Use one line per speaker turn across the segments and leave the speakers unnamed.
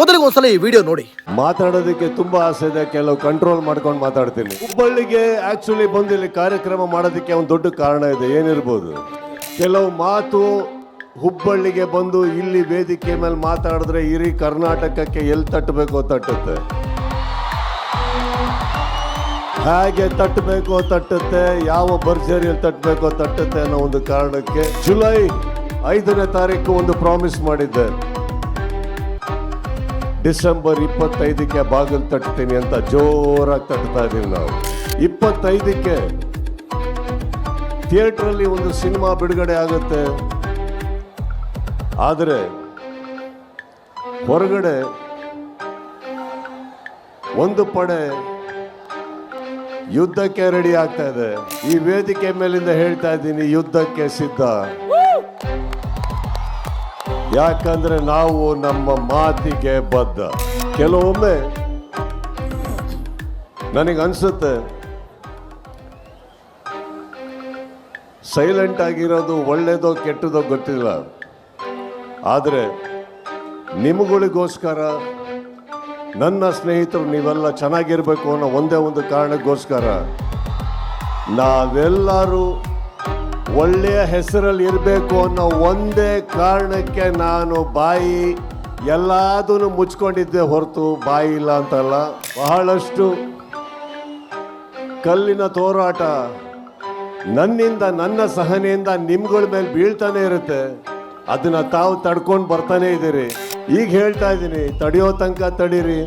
ಮೊದಲಿಗೆ ಒಂದ್ಸಲ ಈ ವಿಡಿಯೋ ನೋಡಿ.
ಮಾತಾಡೋದಕ್ಕೆ ತುಂಬಾ ಆಸೆ ಇದೆ. ಕೆಲವು ಕಂಟ್ರೋಲ್ ಮಾಡ್ಕೊಂಡು ಮಾತಾಡ್ತೀನಿ. ಹುಬ್ಬಳ್ಳಿಗೆ ಆಕ್ಚುಲಿ ಬಂದು ಇಲ್ಲಿ ಕಾರ್ಯಕ್ರಮ ಮಾಡೋದಕ್ಕೆ ಒಂದು ದೊಡ್ಡ ಕಾರಣ ಇದೆ. ಏನಿರ್ಬೋದು? ಕೆಲವು ಮಾತು ಹುಬ್ಬಳ್ಳಿಗೆ ಬಂದು ಇಲ್ಲಿ ವೇದಿಕೆ ಮೇಲೆ ಮಾತಾಡಿದ್ರೆ ಇಡೀ ಕರ್ನಾಟಕಕ್ಕೆ ಎಲ್ಲಿ ತಟ್ಟಬೇಕೋ ತಟ್ಟುತ್ತೆ? ಹಾಗೆ ತಟ್ಟಬೇಕೋ ತಟ್ಟುತ್ತೆ? ಯಾವ ಭರ್ಜರಿಯಲ್ಲಿ ತಟ್ಟಬೇಕೋ ತಟ್ಟುತ್ತೆ ಅನ್ನೋ ಒಂದು ಕಾರಣಕ್ಕೆ ಜುಲೈ ಐದನೇ ತಾರೀಕು ಒಂದು ಪ್ರಾಮಿಸ್ ಮಾಡಿದ್ದೆ ಡಿಸೆಂಬರ್ ಇಪ್ಪತ್ತೈದಕ್ಕೆ ಬಾಗಿಲು ತಟ್ತೀನಿ ಅಂತ ಜೋರಾಗಿ ತಟ್ತಾ ಇದ್ದೀವಿ ನಾವು. ಇಪ್ಪತ್ತೈದಕ್ಕೆ ಥಿಯೇಟ್ರಲ್ಲಿ ಒಂದು ಸಿನಿಮಾ ಬಿಡುಗಡೆ ಆಗುತ್ತೆ. ಆದರೆ ಹೊರಗಡೆ ಒಂದು ಪಡೆ ಯುದ್ಧಕ್ಕೆ ರೆಡಿ ಆಗ್ತಾ ಇದೆ. ಈ ವೇದಿಕೆ ಮೇಲಿಂದ ಹೇಳ್ತಾ ಇದ್ದೀನಿ, ಯುದ್ಧಕ್ಕೆ ಸಿದ್ಧ. ಯಾಕಂದ್ರೆ ನಾವು ನಮ್ಮ ಮಾತಿಗೆ ಬದ್ಧ. ಕೆಲವೊಮ್ಮೆ ನನಗೆ ಅನ್ಸುತ್ತೆ ಸೈಲೆಂಟ್ ಆಗಿರೋದು ಒಳ್ಳೆಯದೋ ಕೆಟ್ಟದೋ ಗೊತ್ತಿಲ್ಲ. ಆದರೆ ನಿಮಗಳಿಗೋಸ್ಕರ, ನನ್ನ ಸ್ನೇಹಿತರು ನೀವೆಲ್ಲ ಚೆನ್ನಾಗಿರಬೇಕು ಅನ್ನೋ ಒಂದೇ ಒಂದು ಕಾರಣಕ್ಕೋಸ್ಕರ ನಾವೆಲ್ಲರೂ ಒಳ್ಳೆಯ ಹೆಸರಲ್ಲಿ ಇರಬೇಕು ಅನ್ನೋ ಒಂದೇ ಕಾರಣಕ್ಕೆ ನಾನು ಬಾಯಿ ಎಲ್ಲದನ್ನು ಮುಚ್ಕೊಂಡಿದ್ದೆ ಹೊರತು ಬಾಯಿ ಇಲ್ಲ ಅಂತಲ್ಲ. ಬಹಳಷ್ಟು ಕಲ್ಲಿನ ತೋರಾಟ ನನ್ನಿಂದ, ನನ್ನ ಸಹನೆಯಿಂದ ನಿಮ್ಗಳ ಮೇಲೆ ಬೀಳ್ತಾನೆ ಇರುತ್ತೆ. ಅದನ್ನ ತಾವು ತಡ್ಕೊಂಡು ಬರ್ತಾನೆ ಇದ್ದೀರಿ. ಈಗ ಹೇಳ್ತಾ ಇದ್ದೀನಿ, ತಡೆಯೋ ತನಕ ತಡೀರಿ.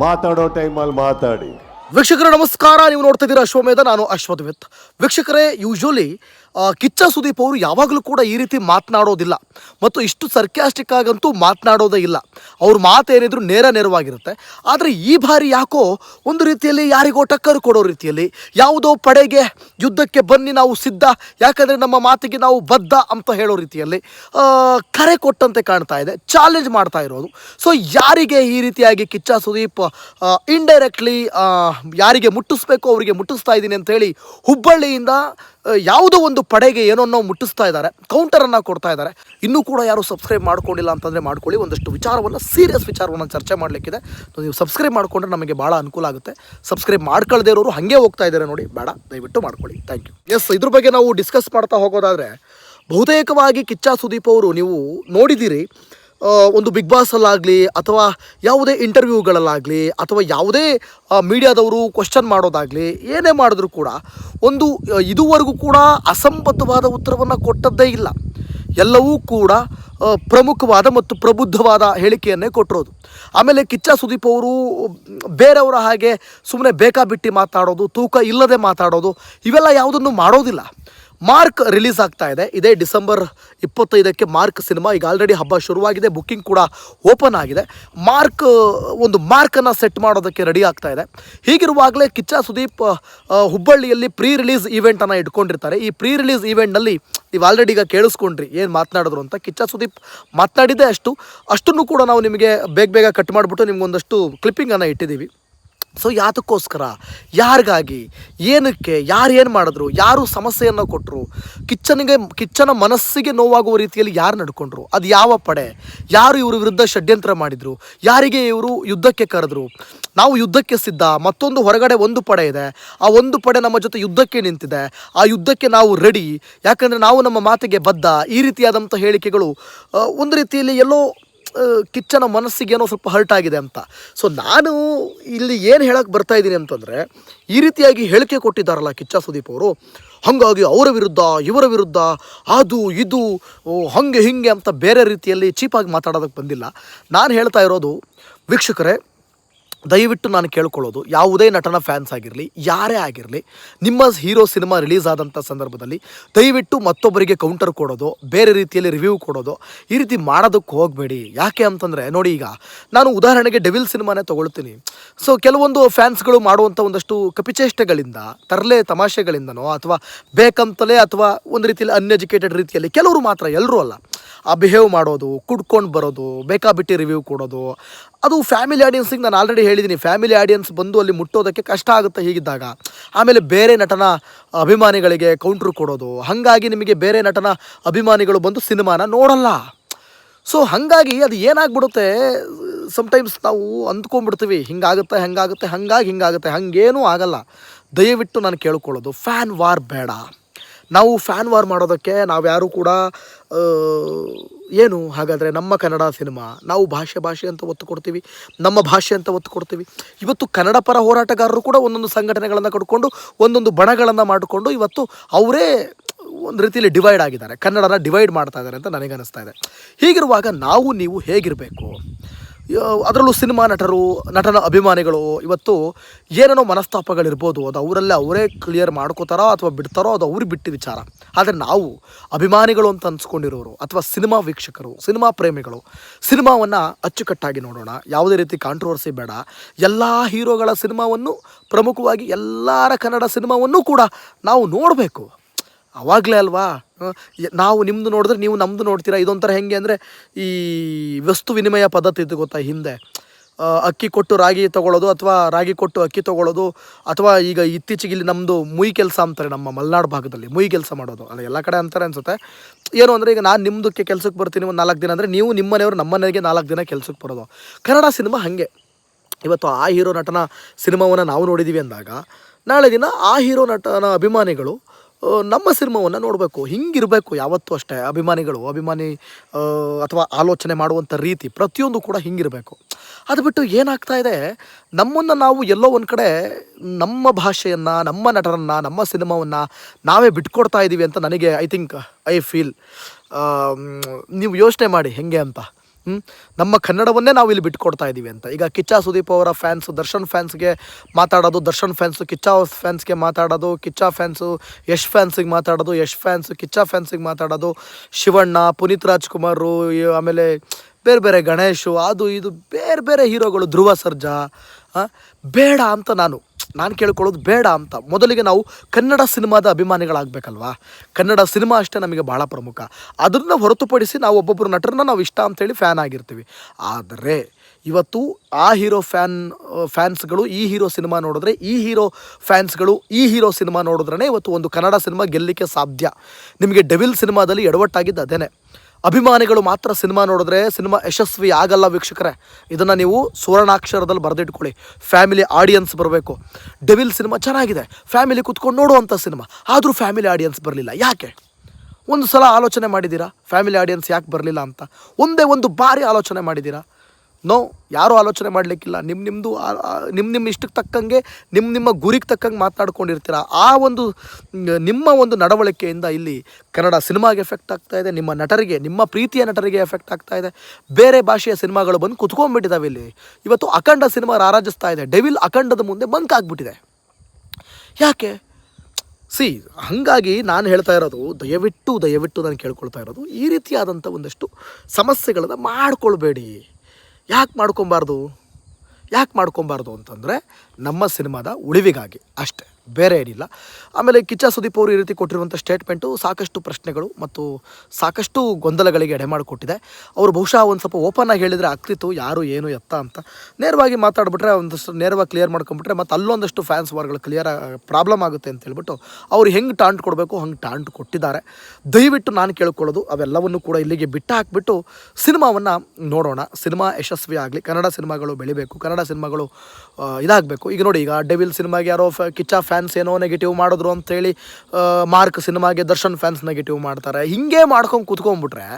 ಮಾತಾಡೋ ಟೈಮಲ್ಲಿ ಮಾತಾಡಿ.
ವೀಕ್ಷಕರೇ ನಮಸ್ಕಾರ. ನೀವು ನೋಡ್ತಾ ಇದ್ದೀರಾ ಅಶ್ವಮೇಧ ನಾನು ಅಶ್ವತ್ವಿತ್ ವೀಕ್ಷಕರೇ ಯೂಶಲಿ ಕಿಚ್ಚ ಸುದೀಪ್ ಅವರು ಯಾವಾಗಲೂ ಕೂಡ ಈ ರೀತಿ ಮಾತನಾಡೋದಿಲ್ಲ. ಮತ್ತು ಇಷ್ಟು ಸರ್ಕ್ಯಾಸ್ಟಿಕ್ ಆಗಂತೂ ಮಾತನಾಡೋದೇ ಇಲ್ಲ. ಅವ್ರ ಮಾತೇನಿದ್ರು ನೇರ ನೇರವಾಗಿರುತ್ತೆ. ಆದರೆ ಈ ಬಾರಿ ಯಾಕೋ ಒಂದು ರೀತಿಯಲ್ಲಿ ಯಾರಿಗೋ ಟಕ್ಕರ್ ಕೊಡೋ ರೀತಿಯಲ್ಲಿ ಯಾವುದೋ ಪಡೆಗೆ ಯುದ್ಧಕ್ಕೆ ಬನ್ನಿ ನಾವು ಸಿದ್ಧ, ಯಾಕಂದರೆ ನಮ್ಮ ಮಾತಿಗೆ ನಾವು ಬದ್ಧ ಅಂತ ಹೇಳೋ ರೀತಿಯಲ್ಲಿ ಕರೆ ಕೊಟ್ಟಂತೆ ಕಾಣ್ತಾ ಇದೆ ಚಾಲೆಂಜ್ ಮಾಡ್ತಾ ಇರೋದು. ಸೊ ಯಾರಿಗೆ ಈ ರೀತಿಯಾಗಿ ಕಿಚ್ಚ ಸುದೀಪ್ ಇಂಡೈರೆಕ್ಟ್ಲಿ ಯಾರಿಗೆ ಮುಟ್ಟಿಸ್ಬೇಕು, ಅವರಿಗೆ ಮುಟ್ಟಿಸ್ತಾ ಇದ್ದೀನಿ ಅಂತ ಹೇಳಿ ಹುಬ್ಬಳ್ಳಿಯಿಂದ ಯಾವುದೋ ಒಂದು ಪಡೆಗೆ ಏನನ್ನೋ ಮುಟ್ಟಿಸ್ತಾ ಇದ್ದಾರೆ ಕೌಂಟರನ್ನು ಕೊಡ್ತಾ ಇದ್ದಾರೆ. ಇನ್ನೂ ಕೂಡ ಯಾರು ಸಬ್ಸ್ಕ್ರೈಬ್ ಮಾಡ್ಕೊಂಡಿಲ್ಲ ಅಂತಂದರೆ ಮಾಡ್ಕೊಳ್ಳಿ, ಒಂದಷ್ಟು ವಿಚಾರವನ್ನು ಸೀರಿಯಸ್ ವಿಚಾರವನ್ನು ಚರ್ಚೆ ಮಾಡಲಿಕ್ಕಿದೆ. ನೀವು ಸಬ್ಸ್ಕ್ರೈಬ್ ಮಾಡಿಕೊಂಡ್ರೆ ನಮಗೆ ಭಾಳ ಅನುಕೂಲ ಆಗುತ್ತೆ. ಸಬ್ಸ್ಕ್ರೈಬ್ ಮಾಡ್ಕೊಳ್ದೇ ಇರೋರು ಹಾಗೆ ಹೋಗ್ತಾ ಇದ್ದಾರೆ ನೋಡಿ, ಬೇಡ, ದಯವಿಟ್ಟು ಮಾಡ್ಕೊಳ್ಳಿ. ಥ್ಯಾಂಕ್ ಯು ಎಸ್ ಇದ್ರ ಬಗ್ಗೆ ನಾವು ಡಿಸ್ಕಸ್ ಮಾಡ್ತಾ ಹೋಗೋದಾದರೆ, ಬಹುತೇಕವಾಗಿ ಕಿಚ್ಚ ಸುದೀಪ್ ಅವರು ನೀವು ನೋಡಿದ್ದೀರಿ ಒಂದು ಬಿಗ್ ಬಾಸಲ್ಲಾಗಲಿ ಅಥವಾ ಯಾವುದೇ ಇಂಟರ್ವ್ಯೂಗಳಲ್ಲಾಗಲಿ ಅಥವಾ ಯಾವುದೇ ಮೀಡಿಯಾದವರು ಕ್ವಶನ್ ಮಾಡೋದಾಗಲಿ ಏನೇ ಮಾಡಿದ್ರು ಕೂಡ ಒಂದು ಇದುವರೆಗೂ ಕೂಡ ಅಸಂಬದ್ಧವಾದ ಉತ್ತರವನ್ನು ಕೊಟ್ಟದ್ದೇ ಇಲ್ಲ. ಎಲ್ಲವೂ ಕೂಡ ಪ್ರಮುಖವಾದ ಮತ್ತು ಪ್ರಬುದ್ಧವಾದ ಹೇಳಿಕೆಯನ್ನೇ ಕೊಟ್ಟಿರೋದು. ಆಮೇಲೆ ಕಿಚ್ಚ ಸುದೀಪ್ ಅವರು, ಬೇರೆಯವರ ಹಾಗೆ ಸುಮ್ಮನೆ ಬೇಕಾಬಿಟ್ಟಿ ಮಾತಾಡೋದು, ತೂಕ ಇಲ್ಲದೆ ಮಾತಾಡೋದು, ಇವೆಲ್ಲ ಯಾವುದನ್ನು ಮಾಡೋದಿಲ್ಲ. ಮಾರ್ಕ್ ರಿಲೀಸ್ ಆಗ್ತಾ ಇದೆ. ಇದೇ ಡಿಸೆಂಬರ್ ಇಪ್ಪತ್ತೈದಕ್ಕೆ ಮಾರ್ಕ್ ಸಿನಿಮಾ ಈಗ ಆಲ್ರೆಡಿ ಹಬ್ಬ ಶುರುವಾಗಿದೆ. ಬುಕ್ಕಿಂಗ್ ಕೂಡ ಓಪನ್ ಆಗಿದೆ. ಮಾರ್ಕ್, ಒಂದು ಮಾರ್ಕನ್ನು ಸೆಟ್ ಮಾಡೋದಕ್ಕೆ ರೆಡಿ ಆಗ್ತಾ ಇದೆ. ಹೀಗಿರುವಾಗಲೇ ಕಿಚ್ಚ ಸುದೀಪ್ ಹುಬ್ಬಳ್ಳಿಯಲ್ಲಿ ಪ್ರೀ ರಿಲೀಸ್ ಈವೆಂಟನ್ನು ಇಟ್ಕೊಂಡಿರ್ತಾರೆ. ಈ ಪ್ರೀ ರಿಲೀಸ್ ಈವೆಂಟ್ನಲ್ಲಿ ನೀವು ಆಲ್ರೆಡಿ ಈಗ ಕೇಳಿಸ್ಕೊಂಡ್ರಿ ಏನು ಮಾತನಾಡಿದ್ರು ಅಂತ. ಕಿಚ್ಚ ಸುದೀಪ್ ಮಾತನಾಡಿದ್ದೇ ಅಷ್ಟು. ಅಷ್ಟನ್ನು ಕೂಡ ನಾವು ನಿಮಗೆ ಬೇಗ ಬೇಗ ಕಟ್ ಮಾಡಿಬಿಟ್ಟು ನಿಮ್ಗೊಂದಷ್ಟು ಕ್ಲಿಪ್ಪಿಂಗನ್ನು ಇಟ್ಟಿದ್ದೀವಿ. ಸೊ ಯಾತಕ್ಕೋಸ್ಕರ? ಯಾರಿಗಾಗಿ? ಏನಕ್ಕೆ? ಯಾರು ಏನು ಮಾಡಿದ್ರು? ಯಾರು ಸಮಸ್ಯೆಯನ್ನು ಕೊಟ್ಟರು ಕಿಚ್ಚನಿಗೆ, ಕಿಚ್ಚನ ಮನಸ್ಸಿಗೆ ನೋವಾಗುವ ರೀತಿಯಲ್ಲಿ ಯಾರು ನಡ್ಕೊಂಡ್ರು? ಅದು ಯಾವ ಪಡೆ? ಯಾರು ಇವರು ವಿರುದ್ಧ ಷಡ್ಯಂತ್ರ ಮಾಡಿದರು? ಯಾರಿಗೆ ಇವರು ಯುದ್ಧಕ್ಕೆ ಕರೆದ್ರು? ನಾವು ಯುದ್ಧಕ್ಕೆ ಸಿದ್ಧ. ಮತ್ತೊಂದು ಹೊರಗಡೆ ಒಂದು ಪಡೆ ಇದೆ. ಆ ಒಂದು ಪಡೆ ನಮ್ಮ ಜೊತೆ ಯುದ್ಧಕ್ಕೆ ನಿಂತಿದೆ. ಆ ಯುದ್ಧಕ್ಕೆ ನಾವು ರೆಡಿ ಯಾಕಂದರೆ ನಾವು ನಮ್ಮ ಮಾತಿಗೆ ಬದ್ಧ. ಈ ರೀತಿಯಾದಂಥ ಹೇಳಿಕೆಗಳು ಒಂದು ರೀತಿಯಲ್ಲಿ ಎಲ್ಲೋ ಕಿಚ್ಚನ ಮನಸ್ಸಿಗೆ ಏನೋ ಸ್ವಲ್ಪ ಹರ್ಟ್ ಆಗಿದೆ ಅಂತ. ಸೊ ನಾನು ಇಲ್ಲಿ ಏನು ಹೇಳಕ್ಕೆ ಬರ್ತಾ ಇದ್ದೀನಿ ಅಂತಂದರೆ, ಈ ರೀತಿಯಾಗಿ ಹೇಳಿಕೆ ಕೊಟ್ಟಿದ್ದಾರಲ್ಲ ಕಿಚ್ಚ ಸುದೀಪ್ ಅವರು, ಹಾಗಾಗಿ ಅವರ ವಿರುದ್ಧ, ಇವರ ವಿರುದ್ಧ, ಅದು, ಇದು ಹಂಗೆ ಹಿಂಗೆ ಅಂತ ಬೇರೆ ರೀತಿಯಲ್ಲಿ ಚೀಪಾಗಿ ಮಾತಾಡೋದಕ್ಕೆ ಬಂದಿಲ್ಲ. ನಾನು ಹೇಳ್ತಾ ಇರೋದು, ವೀಕ್ಷಕರೇ ದಯವಿಟ್ಟು ನಾನು ಕೇಳ್ಕೊಳ್ಳೋದು, ಯಾವುದೇ ನಟನ ಫ್ಯಾನ್ಸ್ ಆಗಿರಲಿ, ಯಾರೇ ಆಗಿರಲಿ, ನಿಮ್ಮ ಹೀರೋ ಸಿನಿಮಾ ರಿಲೀಸ್ ಆದಂಥ ಸಂದರ್ಭದಲ್ಲಿ ದಯವಿಟ್ಟು ಮತ್ತೊಬ್ಬರಿಗೆ ಕೌಂಟರ್ ಕೊಡೋದು, ಬೇರೆ ರೀತಿಯಲ್ಲಿ ರಿವ್ಯೂ ಕೊಡೋದು, ಈ ರೀತಿ ಮಾಡೋದಕ್ಕೆ ಹೋಗಬೇಡಿ. ಯಾಕೆ ಅಂತಂದರೆ, ನೋಡಿ ಈಗ, ನಾನು ಉದಾಹರಣೆಗೆ ಡೆವಿಲ್ ಸಿನಿಮಾನೇ ತೊಗೊಳ್ತೀನಿ. ಸೊ ಕೆಲವೊಂದು ಫ್ಯಾನ್ಸ್ಗಳು ಮಾಡುವಂಥ ಒಂದಷ್ಟು ಕಪಿಚೇಷ್ಟೆಗಳಿಂದ, ತರಲೆ ತಮಾಷೆಗಳಿಂದನೋ, ಅಥವಾ ಬೇಕಂತಲೇ ಅಥವಾ ಒಂದು ರೀತಿಯಲ್ಲಿ ಅನ್ಎಜುಕೇಟೆಡ್ ರೀತಿಯಲ್ಲಿ, ಕೆಲವರು ಮಾತ್ರ, ಎಲ್ಲರೂ ಅಲ್ಲ. ಆ ಬಿಹೇವ್ ಮಾಡೋದು, ಕುಡ್ಕೊಂಡು ಬರೋದು, ಬೇಕಾಬಿಟ್ಟಿ ರಿವ್ಯೂ ಕೊಡೋದು. ಅದು ಫ್ಯಾಮಿಲಿ ಆಡಿಯನ್ಸಿಗೆ ನಾನು ಆಲ್ರೆಡಿ ಹೇಳಿದ್ದೀನಿ ಫ್ಯಾಮಿಲಿ ಆಡಿಯನ್ಸ್ ಬಂದು ಅಲ್ಲಿ ಮುಟ್ಟೋದಕ್ಕೆ ಕಷ್ಟ ಆಗುತ್ತೆ ಹೀಗಿದ್ದಾಗ. ಆಮೇಲೆ ಬೇರೆ ನಟನ ಅಭಿಮಾನಿಗಳಿಗೆ ಕೌಂಟ್ರ್ ಕೊಡೋದು. ಹಾಗಾಗಿ ನಿಮಗೆ ಬೇರೆ ನಟನ ಅಭಿಮಾನಿಗಳು ಬಂದು ಸಿನಿಮಾನ ನೋಡಲ್ಲ. ಸೊ ಹಾಗಾಗಿ ಅದು ಏನಾಗ್ಬಿಡುತ್ತೆ? ಸಮ್ಟೈಮ್ಸ್ ನಾವು ಅಂದ್ಕೊಂಡ್ಬಿಡ್ತೀವಿ, ಹಿಂಗಾಗುತ್ತೆ, ಹಂಗಾಗುತ್ತೆ, ಹಂಗಾಗಿ ಹಿಂಗಾಗುತ್ತೆ, ಹಂಗೇನೂ ಆಗಲ್ಲ. ದಯವಿಟ್ಟು ನಾನು ಕೇಳ್ಕೊಳ್ಳೋದು ಫ್ಯಾನ್ ವಾರ್ ಬೇಡ. ನಾವು ಫ್ಯಾನ್ ವಾರ್ ಮಾಡೋದಕ್ಕೆ ನಾವು ಯಾರು ಕೂಡ ಏನು ಹಾಗಾದರೆ ನಮ್ಮ ಕನ್ನಡ ಸಿನಿಮಾ ನಾವು ಭಾಷೆ ಭಾಷೆ ಅಂತ ಒತ್ತು ಕೊಡ್ತೀವಿ, ನಮ್ಮ ಭಾಷೆ ಅಂತ ಒತ್ತು ಕೊಡ್ತೀವಿ. ಇವತ್ತು ಕನ್ನಡ ಪರ ಹೋರಾಟಗಾರರು ಕೂಡ ಒಂದೊಂದು ಸಂಘಟನೆಗಳನ್ನು ಕಟ್ಕೊಂಡು, ಒಂದೊಂದು ಬಣಗಳನ್ನು ಮಾಡಿಕೊಂಡು ಇವತ್ತು ಅವರೇ ಒಂದು ರೀತಿಯಲ್ಲಿ ಡಿವೈಡ್ ಆಗಿದ್ದಾರೆ. ಕನ್ನಡನ ಡಿವೈಡ್ ಮಾಡ್ತಾ ಇದ್ದಾರೆ ಅಂತ ನನಗನ್ನಿಸ್ತಾ ಇದೆ. ಹೀಗಿರುವಾಗ ನಾವು ನೀವು ಹೇಗಿರಬೇಕು? ಅದರಲ್ಲೂ ಸಿನಿಮಾ ನಟರು, ನಟನ ಅಭಿಮಾನಿಗಳು ಇವತ್ತು ಏನೇನೋ ಮನಸ್ತಾಪಗಳಿರ್ಬೋದು, ಅದು ಅವರಲ್ಲೇ ಅವರೇ ಕ್ಲಿಯರ್ ಮಾಡ್ಕೋತಾರೋ ಅಥವಾ ಬಿಡ್ತಾರೋ ಅದು ಅವ್ರಿಗೆ ಬಿಟ್ಟು ವಿಚಾರ. ಆದರೆ ನಾವು ಅಭಿಮಾನಿಗಳು ಅಂತ ಅನ್ಸ್ಕೊಂಡಿರೋರು ಅಥವಾ ಸಿನಿಮಾ ವೀಕ್ಷಕರು, ಸಿನಿಮಾ ಪ್ರೇಮಿಗಳು, ಸಿನಿಮಾವನ್ನು ಅಚ್ಚುಕಟ್ಟಾಗಿ ನೋಡೋಣ. ಯಾವುದೇ ರೀತಿ ಕಾಂಟ್ರವರ್ಸಿ ಬೇಡ. ಎಲ್ಲ ಹೀರೋಗಳ ಸಿನಿಮಾವನ್ನು ಪ್ರಮುಖವಾಗಿ ಎಲ್ಲರ ಕನ್ನಡ ಸಿನಿಮಾವನ್ನು ಕೂಡ ನಾವು ನೋಡಬೇಕು. ಅವಾಗಲೇ ಅಲ್ವಾ? ನಾವು ನಿಮ್ಮದು ನೋಡಿದ್ರೆ ನೀವು ನಮ್ಮದು ನೋಡ್ತೀರಾ? ಇದೊಂಥರ ಹೆಂಗೆ ಅಂದರೆ ಈ ವಸ್ತು ವಿನಿಮಯ ಪದ್ಧತಿ ಇದು ಗೊತ್ತಾ ಹಿಂದೆ? ಅಕ್ಕಿ ಕೊಟ್ಟು ರಾಗಿ ತೊಗೊಳ್ಳೋದು ಅಥವಾ ರಾಗಿ ಕೊಟ್ಟು ಅಕ್ಕಿ ತೊಗೊಳ್ಳೋದು ಅಥವಾ ಈಗ ಇತ್ತೀಚೆಗೆ ಇಲ್ಲಿ ನಮ್ಮದು ಮುಯಿ ಕೆಲಸ ಅಂತಾರೆ ನಮ್ಮ ಮಲೆನಾಡು ಭಾಗದಲ್ಲಿ, ಮುಯಿ ಕೆಲಸ ಮಾಡೋದು. ಅಲ್ಲ, ಎಲ್ಲ ಕಡೆ ಅಂತಾರೆ ಅನಿಸುತ್ತೆ. ಏನು ಅಂದರೆ ಈಗ ನಾನು ನಿಮ್ಮದಕ್ಕೆ ಕೆಲಸಕ್ಕೆ ಬರ್ತೀನಿ ಒಂದು ನಾಲ್ಕು ದಿನ ಅಂದರೆ ನೀವು ನಿಮ್ಮ ಮನೆಯವರು ನಮ್ಮ ಮನೆಗೆ ನಾಲ್ಕು ದಿನ ಕೆಲಸಕ್ಕೆ ಬರೋದು. ಕನ್ನಡ ಸಿನಿಮಾ ಹಾಗೆ. ಇವತ್ತು ಆ ಹೀರೋ ನಟನ ಸಿನಿಮಾವನ್ನು ನಾವು ನೋಡಿದ್ದೀವಿ ಅಂದಾಗ, ನಾಳೆ ದಿನ ಆ ಹೀರೋ ನಟನ ಅಭಿಮಾನಿಗಳು ನಮ್ಮ ಸಿನಿಮಾವನ್ನು ನೋಡಬೇಕು. ಹಿಂಗಿರಬೇಕು ಯಾವತ್ತೂ ಅಷ್ಟೇ. ಅಭಿಮಾನಿಗಳು, ಅಭಿಮಾನಿ ಅಥವಾ ಆಲೋಚನೆ ಮಾಡುವಂಥ ರೀತಿ ಪ್ರತಿಯೊಂದು ಕೂಡ ಹಿಂಗಿರಬೇಕು. ಅದು ಬಿಟ್ಟು ಏನಾಗ್ತಾ ಇದೆ? ನಮ್ಮನ್ನು ನಾವು ಎಲ್ಲೋ ಒಂದು ಕಡೆ ನಮ್ಮ ಭಾಷೆಯನ್ನು, ನಮ್ಮ ನಟರನ್ನು, ನಮ್ಮ ಸಿನಿಮಾವನ್ನು ನಾವೇ ಬಿಟ್ಕೊಡ್ತಾ ಇದ್ದೀವಿ ಅಂತ ನನಗೆ ಐ ಥಿಂಕ್ ಐ ಫೀಲ್ ನೀವು ಯೋಚನೆ ಮಾಡಿ, ಹೆಂಗೆ ಅಂತ? ನಮ್ಮ ಕನ್ನಡವನ್ನೇ ನಾವು ಇಲ್ಲಿ ಬಿಟ್ಕೊಡ್ತಾ ಇದ್ದೀವಿ ಅಂತ. ಈಗ ಕಿಚ್ಚ ಸುದೀಪ್ ಅವರ ಫ್ಯಾನ್ಸ್ ದರ್ಶನ್ ಫ್ಯಾನ್ಸ್ಗೆ ಮಾತಾಡೋದು, ದರ್ಶನ್ ಫ್ಯಾನ್ಸು ಕಿಚ್ಚ ಫ್ಯಾನ್ಸ್ಗೆ ಮಾತಾಡೋದು, ಕಿಚ್ಚ ಫ್ಯಾನ್ಸು ಯಶ್ ಫ್ಯಾನ್ಸಿಗೆ ಮಾತಾಡೋದು, ಯಶ್ ಫ್ಯಾನ್ಸು ಕಿಚ್ಚ ಫ್ಯಾನ್ಸಿಗೆ ಮಾತಾಡೋದು, ಶಿವಣ್ಣ, ಪುನೀತ್ ರಾಜ್ಕುಮಾರು ಆಮೇಲೆ ಬೇರೆ ಬೇರೆ ಗಣೇಶು, ಅದು ಇದು, ಬೇರೆ ಬೇರೆ ಹೀರೋಗಳು, ಧ್ರುವ ಸರ್ಜಾ ಬೇಡ ಅಂತ ನಾನು. ನಾನು ಕೇಳ್ಕೊಳ್ಳೋದು ಬೇಡ ಅಂತ. ಮೊದಲಿಗೆ ನಾವು ಕನ್ನಡ ಸಿನಿಮಾದ ಅಭಿಮಾನಿಗಳಾಗಬೇಕಲ್ವಾ? ಕನ್ನಡ ಸಿನಿಮಾ ಅಷ್ಟೇ ನಮಗೆ ಭಾಳ ಪ್ರಮುಖ. ಅದನ್ನು ಹೊರತುಪಡಿಸಿ ನಾವು ಒಬ್ಬೊಬ್ಬರು ನಟರನ್ನ ನಾವು ಇಷ್ಟ ಅಂತೇಳಿ ಫ್ಯಾನ್ ಆಗಿರ್ತೀವಿ. ಆದರೆ ಇವತ್ತು ಆ ಹೀರೋ ಫ್ಯಾನ್ ಫ್ಯಾನ್ಸ್ಗಳು ಈ ಹೀರೋ ಸಿನಿಮಾ ನೋಡಿದ್ರೆ ಈ ಹೀರೋ ಫ್ಯಾನ್ಸ್ಗಳು ಈ ಹೀರೋ ಸಿನಿಮಾ ನೋಡಿದ್ರೇ ಇವತ್ತು ಒಂದು ಕನ್ನಡ ಸಿನಿಮಾ ಗೆಲ್ಲಲಿಕ್ಕೆ ಸಾಧ್ಯ. ನಿಮಗೆ ಡೆವಿಲ್ ಸಿನಿಮಾದಲ್ಲಿ ಎಡವಟ್ಟಾಗಿದ್ದು ಅದೇನೆ. ಅಭಿಮಾನಿಗಳು ಮಾತ್ರ ಸಿನಿಮಾ ನೋಡಿದ್ರೆ ಸಿನಿಮಾ ಯಶಸ್ವಿ ಆಗಲ್ಲ ವೀಕ್ಷಕರೇ. ಇದನ್ನು ನೀವು ಸುವರ್ಣಾಕ್ಷರದಲ್ಲಿ ಬರೆದಿಟ್ಕೊಳ್ಳಿ. ಫ್ಯಾಮಿಲಿ ಆಡಿಯನ್ಸ್ ಬರಬೇಕು. ಡೆವಿಲ್ ಸಿನಿಮಾ ಚೆನ್ನಾಗಿದೆ. ಫ್ಯಾಮಿಲಿ ಕುತ್ಕೊಂಡು ನೋಡುವಂಥ ಸಿನಿಮಾ. ಆದರೂ ಫ್ಯಾಮಿಲಿ ಆಡಿಯನ್ಸ್ ಬರಲಿಲ್ಲ. ಯಾಕೆ? ಒಂದು ಸಲ ಆಲೋಚನೆ ಮಾಡಿದ್ದೀರಾ? ಫ್ಯಾಮಿಲಿ ಆಡಿಯನ್ಸ್ ಯಾಕೆ ಬರಲಿಲ್ಲ ಅಂತ? ಒಂದೇ ಒಂದು ಬಾರಿ ಆಲೋಚನೆ ಮಾಡಿದ್ದೀರಾ? ನೋ, ಯಾರೂ ಆಲೋಚನೆ ಮಾಡಲಿಕ್ಕಿಲ್ಲ. ನಿಮ್ಮ ನಿಮ್ಮದು ನಿಮ್ಮ ನಿಮ್ಮ ಇಷ್ಟಕ್ಕೆ ತಕ್ಕಂಗೆ ನಿಮ್ಮ ನಿಮ್ಮ ಗುರಿಗೆ ತಕ್ಕಂಗೆ ಮಾತನಾಡ್ಕೊಂಡಿರ್ತೀರ. ಆ ಒಂದು, ನಿಮ್ಮ ಒಂದು ನಡವಳಿಕೆಯಿಂದ ಇಲ್ಲಿ ಕನ್ನಡ ಸಿನಿಮಾಗೆ ಎಫೆಕ್ಟ್ ಆಗ್ತಾ ಇದೆ, ನಿಮ್ಮ ನಟರಿಗೆ, ನಿಮ್ಮ ಪ್ರೀತಿಯ ನಟರಿಗೆ ಎಫೆಕ್ಟ್ ಆಗ್ತಾ ಇದೆ. ಬೇರೆ ಭಾಷೆಯ ಸಿನಿಮಾಗಳು ಬಂದು ಕುತ್ಕೊಂಡ್ಬಿಟ್ಟಿದ್ದಾವೆ ಇಲ್ಲಿ. ಇವತ್ತು ಅಖಂಡ ಸಿನಿಮಾ ರಾರಾಜಿಸ್ತಾ ಇದೆ. ಡೆವಿಲ್ ಅಖಂಡದ ಮುಂದೆ ಬಂಕ್ ಆಗಿಬಿಟ್ಟಿದೆ ಯಾಕೆ? ಸಿ, ಹಾಗಾಗಿ ನಾನು ಹೇಳ್ತಾ ಇರೋದು, ದಯವಿಟ್ಟು ದಯವಿಟ್ಟು ನಾನು ಕೇಳ್ಕೊಳ್ತಾ ಇರೋದು, ಈ ರೀತಿಯಾದಂಥ ಒಂದಷ್ಟು ಸಮಸ್ಯೆಗಳನ್ನು ಮಾಡ್ಕೊಳ್ಬೇಡಿ. ಯಾಕೆ ಮಾಡ್ಕೊಬಾರ್ದು? ಯಾಕೆ ಮಾಡ್ಕೊಬಾರ್ದು ಅಂತಂದರೆ ನಮ್ಮ ಸಿನಿಮಾದ ಉಳಿವಿಗಾಗಿ ಅಷ್ಟೇ. ಬೇರೆ ಏನಿಲ್ಲ. ಆಮೇಲೆ ಕಿಚ್ಚ ಸುದೀಪ್ ಅವರು ಈ ರೀತಿ ಕೊಟ್ಟಿರುವಂಥ ಸ್ಟೇಟ್ಮೆಂಟು ಸಾಕಷ್ಟು ಪ್ರಶ್ನೆಗಳು ಮತ್ತು ಸಾಕಷ್ಟು ಗೊಂದಲಗಳಿಗೆ ಎಡೆ ಮಾಡಿಕೊಟ್ಟಿದೆ. ಅವರು ಬಹುಶಃ ಒಂದು ಸ್ವಲ್ಪ ಓಪನ್ ಆಗಿ ಹೇಳಿದರೆ ಆಗ್ತಿತ್ತು ಯಾರು, ಏನು, ಎತ್ತ ಅಂತ. ನೇರವಾಗಿ ಮಾತಾಡ್ಬಿಟ್ರೆ ಒಂದಷ್ಟು ನೇರವಾಗಿ ಕ್ಲಿಯರ್ ಮಾಡ್ಕೊಂಬಿಟ್ರೆ ಮತ್ತು ಅಲ್ಲೊಂದಷ್ಟು ಫ್ಯಾನ್ಸ್ ವಾರ್ಗಳು ಕ್ಲಿಯರ್ ಪ್ರಾಬ್ಲಮ್ ಆಗುತ್ತೆ ಅಂತ ಹೇಳ್ಬಿಟ್ಟು ಅವ್ರು ಹೆಂಗೆ ಟಾಂಟ್ ಕೊಡಬೇಕು, ಹಂಗೆ ಟಾಂಟ್ ಕೊಟ್ಟಿದ್ದಾರೆ. ದಯವಿಟ್ಟು ನಾನು ಕೇಳ್ಕೊಳ್ಳೋದು, ಅವೆಲ್ಲವನ್ನು ಕೂಡ ಇಲ್ಲಿಗೆ ಬಿಟ್ಟು ಹಾಕ್ಬಿಟ್ಟು ಸಿನಿಮಾವನ್ನು ನೋಡೋಣ. ಸಿನಿಮಾ ಯಶಸ್ವಿ ಆಗಲಿ, ಕನ್ನಡ ಸಿನಿಮಾಗಳು ಬೆಳಿಬೇಕು, ಕನ್ನಡ ಸಿನಿಮಾಗಳು ಇದಾಗಬೇಕು. ಈಗ ನೋಡಿ, ಈಗ ಡೆವಿಲ್ ಸಿನಿಮಾಗೆ ಯಾರೋ ಕಿಚ್ಚ ಕಿಚ್ಚ ಫ್ಯಾನ್ಸ್ ಏನೋ ನೆಗೆಟಿವ್ ಮಾಡಿದ್ರು ಅಂತೇಳಿ ಮಾರ್ಕ್ ಸಿನಿಮಾಗೆ ದರ್ಶನ್ ಫ್ಯಾನ್ಸ್ ನೆಗೆಟಿವ್ ಮಾಡ್ತಾರೆ. ಹಿಂಗೆ ಮಾಡ್ಕೊಂಡು ಕುತ್ಕೊಂಡ್ಬಿಟ್ರೆ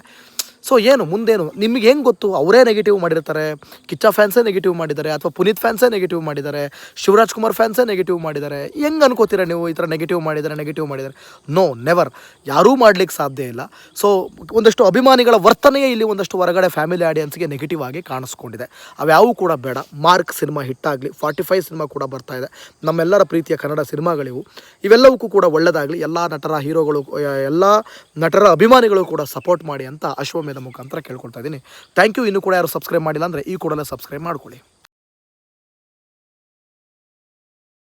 ಸೊ ಏನು? ಮುಂದೇನು? ನಿಮಗೆ ಹೆಂಗೆ ಗೊತ್ತು? ಅವರೇ ನೆಗೆಟಿವ್ ಮಾಡಿರ್ತಾರೆ, ಕಿಚ್ಚ ಫ್ಯಾನ್ಸೇ ನೆಗೆಟಿವ್ ಮಾಡಿದ್ದಾರೆ, ಅಥವಾ ಪುನೀತ್ ಫ್ಯಾನ್ಸೇ ನೆಗೆಟಿವ್ ಮಾಡಿದ್ದಾರೆ, ಶಿವರಾಜ್ ಕುಮಾರ್ ಫ್ಯಾನ್ಸೇ ನೆಗೆಟಿವ್ ಮಾಡಿದ್ದಾರೆ, ಹೆಂಗೆ ಅನ್ಕೋತೀರ ನೀವು ಈ ಥರ ನೆಗೆಟಿವ್ ಮಾಡಿದ್ದಾರೆ ನೆಗೆಟಿವ್ ಮಾಡಿದ್ದಾರೆ? ನೋ ನೆವರ್ ಯಾರೂ ಮಾಡ್ಲಿಕ್ಕೆ ಸಾಧ್ಯ ಇಲ್ಲ. ಸೊ ಒಂದಷ್ಟು ಅಭಿಮಾನಿಗಳ ವರ್ತನೆಯೇ ಇಲ್ಲಿ ಒಂದಷ್ಟು ಹೊರಗಡೆ ಫ್ಯಾಮಿಲಿ ಆಡಿಯನ್ಸ್ಗೆ ನೆಗೆಟಿವ್ ಆಗಿ ಕಾಣಿಸ್ಕೊಂಡಿದೆ. ಅವ್ಯಾವೂ ಕೂಡ ಬೇಡ. ಮಾರ್ಕ್ ಸಿನಿಮಾ ಹಿಟ್ಟಾಗಲಿ ಫಾರ್ಟಿ ಫೈವ್ ಸಿನಿಮಾ ಕೂಡ ಬರ್ತಾ ಇದೆ. ನಮ್ಮೆಲ್ಲರ ಪ್ರೀತಿಯ ಕನ್ನಡ ಸಿನಿಮಾಗಳಿವು ಇವೆಲ್ಲವಕ್ಕೂ ಕೂಡ ಒಳ್ಳೆಯದಾಗಲಿ ಎಲ್ಲ ನಟರ ಹೀರೋಗಳು, ಎಲ್ಲ ನಟರ ಅಭಿಮಾನಿಗಳು ಕೂಡ ಸಪೋರ್ಟ್ ಮಾಡಿ ಅಂತ ಅಶ್ವಮೇಧ ಮುಖಾಂತರ ಕೇಳ್ಕೊಳ್ತಾ ಇದ್ದೀನಿ. ಥ್ಯಾಂಕ್ ಯು ಇನ್ನೂ ಕೂಡ ಯಾರು ಸಬ್ಸ್ಕ್ರೈಬ್ ಮಾಡಿಲ್ಲ ಅಂದರೆ ಈ ಕೂಡಲೇ ಸಬ್ಸ್ಕ್ರೈಬ್ ಮಾಡ್ಕೊಳ್ಳಿ.